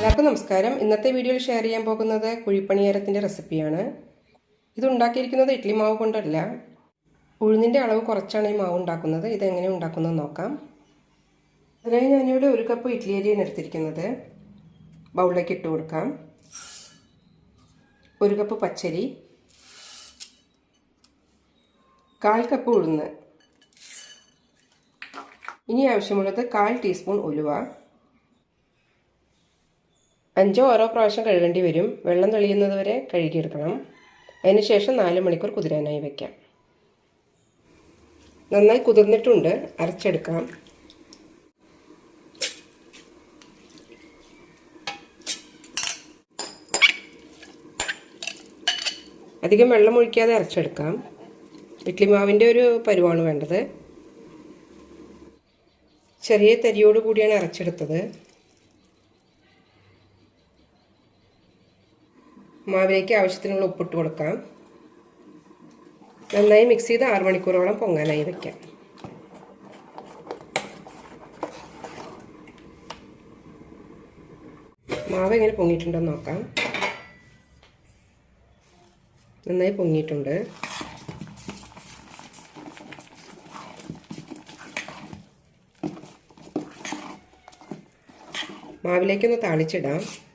എല്ലാവർക്കും നമസ്കാരം. ഇന്നത്തെ വീഡിയോയിൽ ഷെയർ ചെയ്യാൻ പോകുന്നത് കുഴിപ്പണിയാരത്തിന്റെ റെസിപ്പിയാണ് ഇത് ഉണ്ടാക്കിയിരിക്കുന്നത് ഇഡ്ഡലി മാവ് കൊണ്ടല്ല. ഉഴുന്നിന്റെ അളവ് കുറച്ചാണ് ഈ മാവ് ഉണ്ടാക്കുന്നത്. ഇതെങ്ങനെ ഉണ്ടാക്കുന്നത് നോക്കാം. അതിനായി ഞാനിവിടെ ഒരു കപ്പ് ഇഡ്ഡലി അരിയാണ് എടുത്തിരിക്കുന്നത്. ബൗളിലേക്ക് ഇട്ട് കൊടുക്കാം. ഒരു കപ്പ് പച്ചരി. കാൽ കപ്പ് ഉഴുന്ന്. ഇനി ആവശ്യമുള്ളത് കാൽ ടീസ്പൂൺ ഉലുവ. അഞ്ചോ ഓരോ പ്രാവശ്യം കഴുകേണ്ടി വരും. വെള്ളം തെളിയുന്നത് വരെ കഴുകിയെടുക്കണം അതിനുശേഷം നാല് മണിക്കൂർ കുതിരാനായി വയ്ക്കാം നന്നായി കുതിർന്നിട്ടുണ്ട്. അരച്ചെടുക്കാം. അധികം വെള്ളം ഒഴിക്കാതെ അരച്ചെടുക്കാം. ഇഡ്ലി മാവിന്റെ ഒരു പരുവാണ് വേണ്ടത്. ചെറിയ തരിയോട് കൂടിയാണ് അരച്ചെടുത്തത്. മാവിലേക്ക് ആവശ്യത്തിനുള്ള ഉപ്പിട്ട് കൊടുക്കാം. നന്നായി മിക്സ് ചെയ്ത് ആറ് മണിക്കൂറോളം പൊങ്ങാനായി വയ്ക്കാം മാവ് എങ്ങനെ പൊങ്ങിയിട്ടുണ്ടെന്ന് നോക്കാം. നന്നായി പൊങ്ങിയിട്ടുണ്ട്. മാവിലേക്കൊന്ന് താളിച്ചിടാം.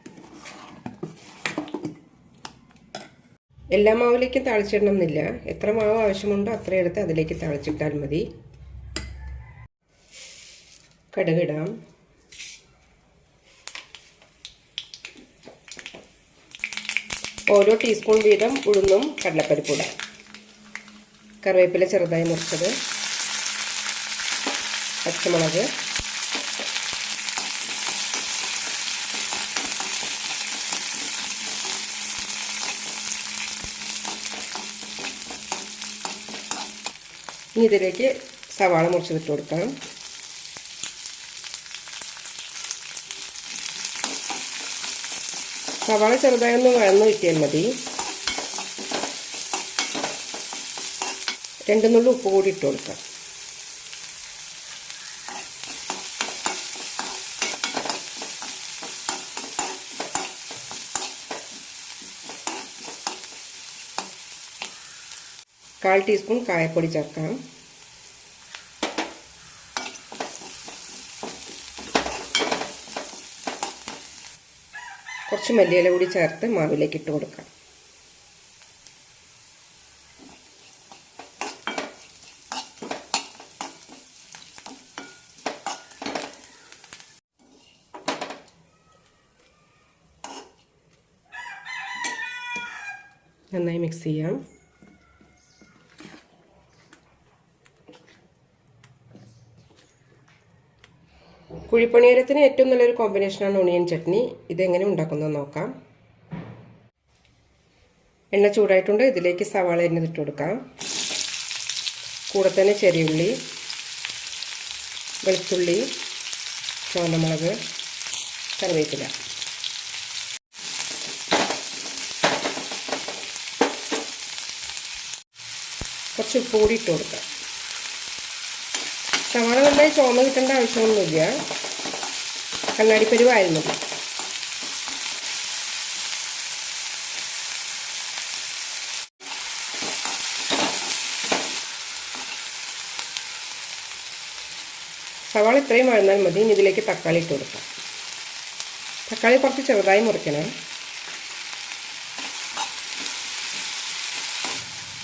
എല്ലാ മാവിലേക്കും താളിച്ചിടണം എന്നില്ല എത്ര മാവ് ആവശ്യമുണ്ടോ അത്ര എടുത്ത് അതിലേക്ക് താളിച്ചിട്ടാൽ മതി. കടുകിടാം. ഓരോ ടീസ്പൂൺ വീതം ഉഴുന്നും കടലപ്പരിപ്പിടാം കറിവേപ്പില ചെറുതായി മുറിച്ചത്. പച്ചമുളക്. ഇനി ഇതിലേക്ക് സവാള മുറിച്ച് മുറിച്ചിട്ട് കൊടുക്കണം. സവാള ചെറുതായി ഒന്ന് വഴന്ന് കിട്ടിയാൽ മതി. രണ്ട് നുള്ളു ഉപ്പ് കൂടി ഇട്ട് കൊടുക്കാം. കാൽ ടീസ്പൂൺ കായപ്പൊടി ചേർക്കാം. കുറച്ച് മല്ലിയില കൂടി ചേർത്ത് മാവിലേക്ക് ഇട്ട് കൊടുക്കാം. നന്നായി മിക്സ് ചെയ്യാം. കുഴിപ്പണിയരത്തിന് ഏറ്റവും നല്ലൊരു കോമ്പിനേഷനാണ് ഒണിയൻ ചട്നി. ഇതെങ്ങനെ ഉണ്ടാക്കുന്നത് നോക്കാം. എണ്ണ ചൂടായിട്ടുണ്ട്. ഇതിലേക്ക് സവാള എണ്ണ ഇട്ട് കൊടുക്കാം. കൂടെ തന്നെ ചെറിയുള്ളി വെളുത്തുള്ളി ചുവന്നമുളക് കറിവേപ്പില. കുറച്ച് ഉപ്പ് കൂടി ഇട്ട് കൊടുക്കാം. സവാള നന്നായി ചുവന്ന് കിട്ടേണ്ട ആവശ്യമൊന്നുമില്ല. കണ്ണാടിപ്പരുവായിരുന്നു സവാള ഇത്രയും വഴന്നാൽ മതി. ഇനി ഇതിലേക്ക് തക്കാളി ഇട്ട് കൊടുക്കാം. തക്കാളി കുറച്ച് ചെറുതായി മുറിക്കണം.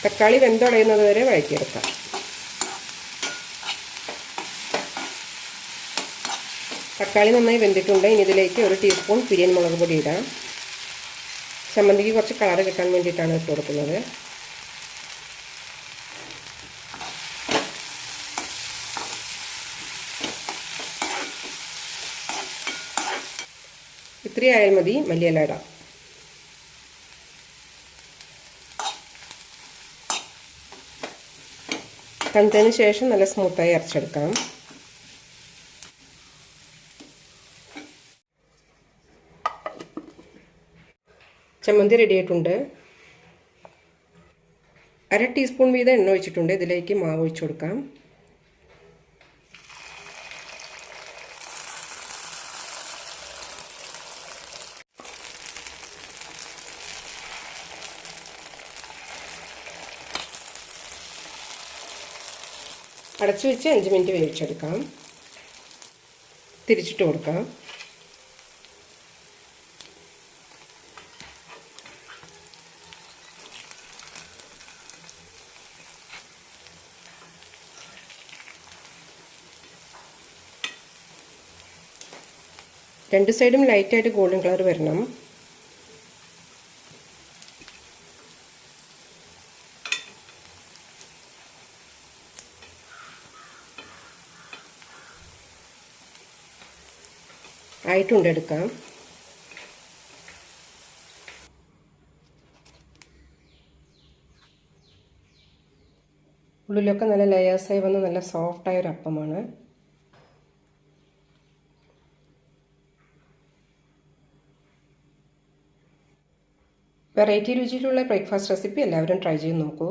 തക്കാളി വെന്തുടയുന്നത് വരെ വഴറ്റിയെടുക്കാം. തക്കാളി നന്നായി വെന്തിട്ടുണ്ട്. ഇനി ഇതിലേക്ക് ഒരു ടീസ്പൂൺ പിരിയൻ മുളക് പൊടി ഇടാം. ചമ്മന്തിക്ക് കുറച്ച് കളർ കിട്ടാൻ വേണ്ടിയിട്ടാണ് ഇട്ട് കൊടുക്കുന്നത്. ഇത്തിരി ആയാൽ മതി. മല്ലിയില ഇടാം. തണുത്തതിന് ശേഷം നല്ല സ്മൂത്തായി അരച്ചെടുക്കാം. ചമ്മന്തി റെഡി ആയിട്ടുണ്ട്. അര ടീസ്പൂൺ വീതം എണ്ണ ഒഴിച്ചിട്ടുണ്ട്. ഇതിലേക്ക് മാവ് ഒഴിച്ചു കൊടുക്കാം. അടച്ചു വെച്ച് അഞ്ച് മിനിറ്റ് വേവിച്ചെടുക്കാം. തിരിച്ചിട്ട് കൊടുക്കാം. രണ്ട് സൈഡും ലൈറ്റായിട്ട് ഗോൾഡൻ കളർ വരണം. ആയിട്ടുണ്ട് എടുക്കാം. ഉള്ളിലൊക്കെ നല്ല ലെയേഴ്സായി വന്ന് നല്ല സോഫ്റ്റായ ഒരു അപ്പമാണ് വെറൈറ്റി രുചിയിലുള്ള ബ്രേക്ക്ഫാസ്റ്റ് റെസിപ്പി എല്ലാവരും ട്രൈ ചെയ്ത് നോക്കൂ.